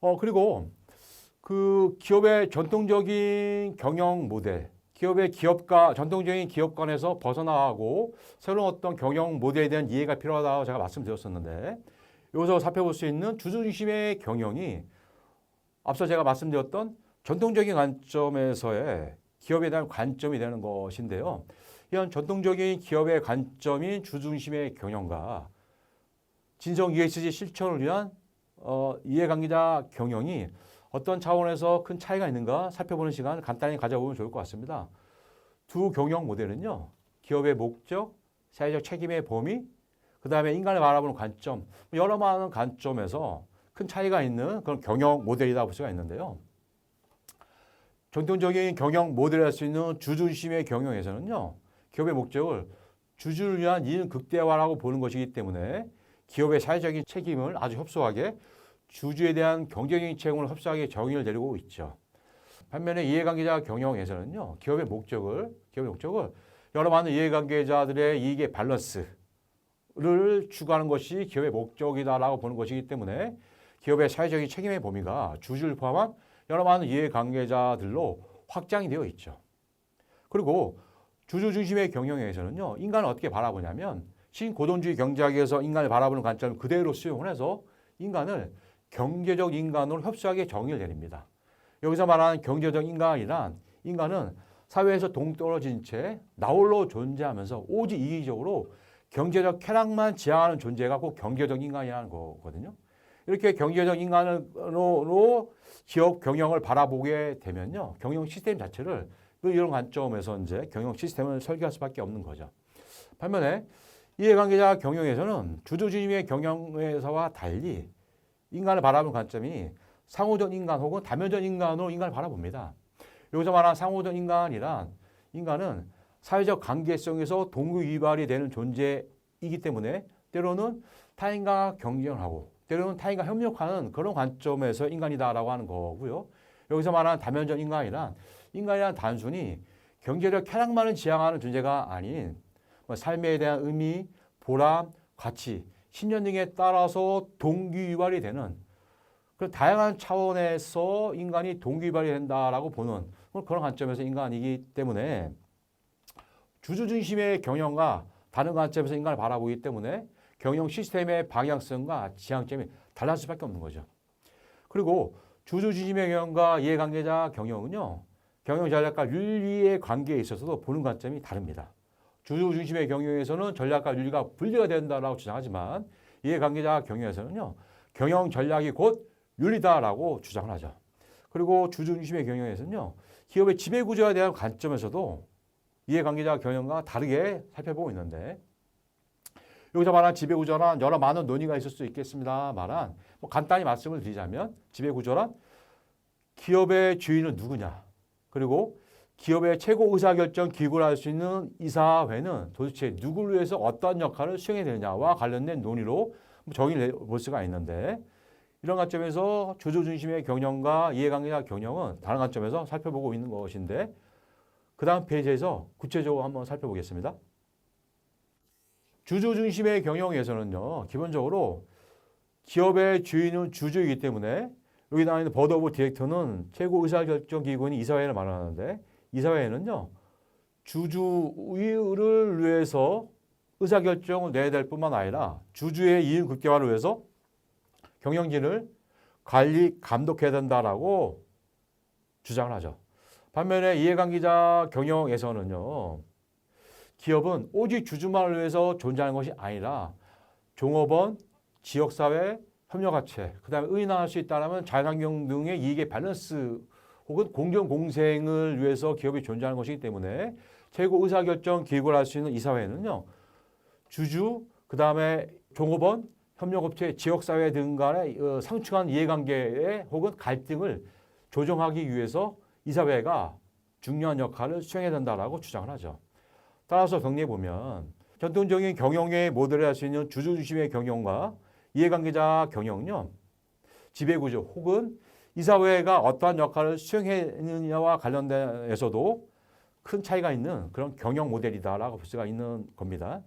어, 그리고 그 기업의 전통적인 경영 모델, 기업의 기업가, 전통적인 기업관에서 벗어나고 새로운 어떤 경영 모델에 대한 이해가 필요하다고 제가 말씀드렸었는데 여기서 살펴볼 수 있는 주주 중심의 경영이 앞서 제가 말씀드렸던 전통적인 관점에서의 기업에 대한 관점이 되는 것인데요. 이런 전통적인 기업의 관점인 주중심의 경영과 진성 ESG 실천을 위한 어, 이해관계자 경영이 어떤 차원에서 큰 차이가 있는가 살펴보는 시간을 간단히 가져보면 좋을 것 같습니다. 두 경영 모델은요, 기업의 목적, 사회적 책임의 범위, 그 다음에 인간을 바라보는 관점, 여러 많은 관점에서 큰 차이가 있는 그런 경영 모델이다 볼 수가 있는데요. 전통적인 경영 모델을 할 수 있는 주중심의 경영에서는요, 기업의 목적을 주주를 위한 이익 극대화라고 보는 것이기 때문에 기업의 사회적인 책임을 아주 협소하게 주주에 대한 경제적인 책임을 협소하게 정의를 내리고 있죠. 반면에 이해관계자 경영에서는요, 기업의 목적을 기업의 목적을 여러 많은 이해관계자들의 이익의 밸런스를 추구하는 것이 기업의 목적이다라고 보는 것이기 때문에 기업의 사회적인 책임의 범위가 주주를 포함한 여러 많은 이해관계자들로 확장이 되어 있죠. 그리고 주주 중심의 경영에서는요, 인간을 어떻게 바라보냐면 신고돈주의 경제학에서 인간을 바라보는 관점을 그대로 수용을 해서 인간을 경제적 인간으로 협소하게 정의를 내립니다. 여기서 말하는 경제적 인간이란 인간은 사회에서 동떨어진 채 나홀로 존재하면서 오직 이기적으로 경제적 쾌락만 지향하는 존재가 꼭 경제적 인간이라는 거거든요. 이렇게 경제적 인간으로 기업 경영을 바라보게 되면요. 경영 시스템 자체를 이런 관점에서 이제 경영 시스템을 설계할 수밖에 없는 거죠. 반면에 이해관계자 경영에서는 주도주의의 경영에서와 달리 인간을 바라보는 관점이 상호적 인간 혹은 다면적 인간으로 인간을 바라봅니다. 여기서 말하는 상호적 인간이란 인간은 사회적 관계성에서 동기유발이 되는 존재이기 때문에 때로는 타인과 경쟁하고 때로는 타인과 협력하는 그런 관점에서 인간이다라고 하는 거고요. 여기서 말하는 다면적 인간이란 인간이란 단순히 경제적 쾌락만을 지향하는 존재가 아닌 뭐 삶에 대한 의미, 보람, 가치, 신념 등에 따라서 동기유발이 되는 그 다양한 차원에서 인간이 동기유발이 된다라고 보는 그런 관점에서 인간이기 때문에 주주 중심의 경영과 다른 관점에서 인간을 바라보기 때문에 경영 시스템의 방향성과 지향점이 달라질 수밖에 없는 거죠. 그리고 주주 중심의 경영과 이해관계자 경영은요. 경영 전략과 윤리의 관계에 있어서도 보는 관점이 다릅니다. 주주 중심의 경영에서는 전략과 윤리가 분리가 된다라고 주장하지만 이해관계자 경영에서는요. 경영 전략이 곧 윤리다라고 주장을 하죠. 그리고 주주 중심의 경영에서는요. 기업의 지배 구조에 대한 관점에서도 이해관계자 경영과 다르게 살펴보고 있는데 여기서 말한 지배 구조란 여러 많은 논의가 있을 수 있겠습니다만은 뭐 간단히 말씀을 드리자면 지배 구조란 기업의 주인은 누구냐 그리고 기업의 최고 의사결정 기구를 할 수 있는 이사회는 도대체 누구를 위해서 어떤 역할을 수행해야 되느냐와 관련된 논의로 정의를 볼 수가 있는데 이런 관점에서 주주 중심의 경영과 이해관계자 경영은 다른 관점에서 살펴보고 있는 것인데 그 다음 페이지에서 구체적으로 한번 살펴보겠습니다. 주주 중심의 경영에서는요, 기본적으로 기업의 주인은 주주이기 때문에 여기 나와 있는 버드 오브 디렉터는 최고 의사결정 기구인 이사회를 말하는데 이 사회는요, 주주를 위해서 의사결정을 내야 될 뿐만 아니라 주주의 이익 극대화를 위해서 경영진을 관리, 감독해야 된다라고 주장을 하죠. 반면에 이해관계자 경영에서는요, 기업은 오직 주주만을 위해서 존재하는 것이 아니라 종업원, 지역사회, 협력업체, 그 다음에 의인화할 수 있다면 자연환경 등의 이익의 밸런스 혹은 공정 공생을 위해서 기업이 존재하는 것이기 때문에 최고 의사결정 기구를 할 수 있는 이사회는요, 주주, 그 다음에 종업원, 협력업체, 지역사회 등 간의 어, 상충한 이해관계 혹은 갈등을 조정하기 위해서 이사회가 중요한 역할을 수행해야 된다라고 주장을 하죠. 따라서 정리해 보면 전통적인 경영의 모델을 할 수 있는 주주 중심의 경영과 이해관계자 경영은요. 지배구조 혹은 이사회가 어떠한 역할을 수행했느냐와 관련돼서도 큰 차이가 있는 그런 경영 모델이다라고 볼 수가 있는 겁니다.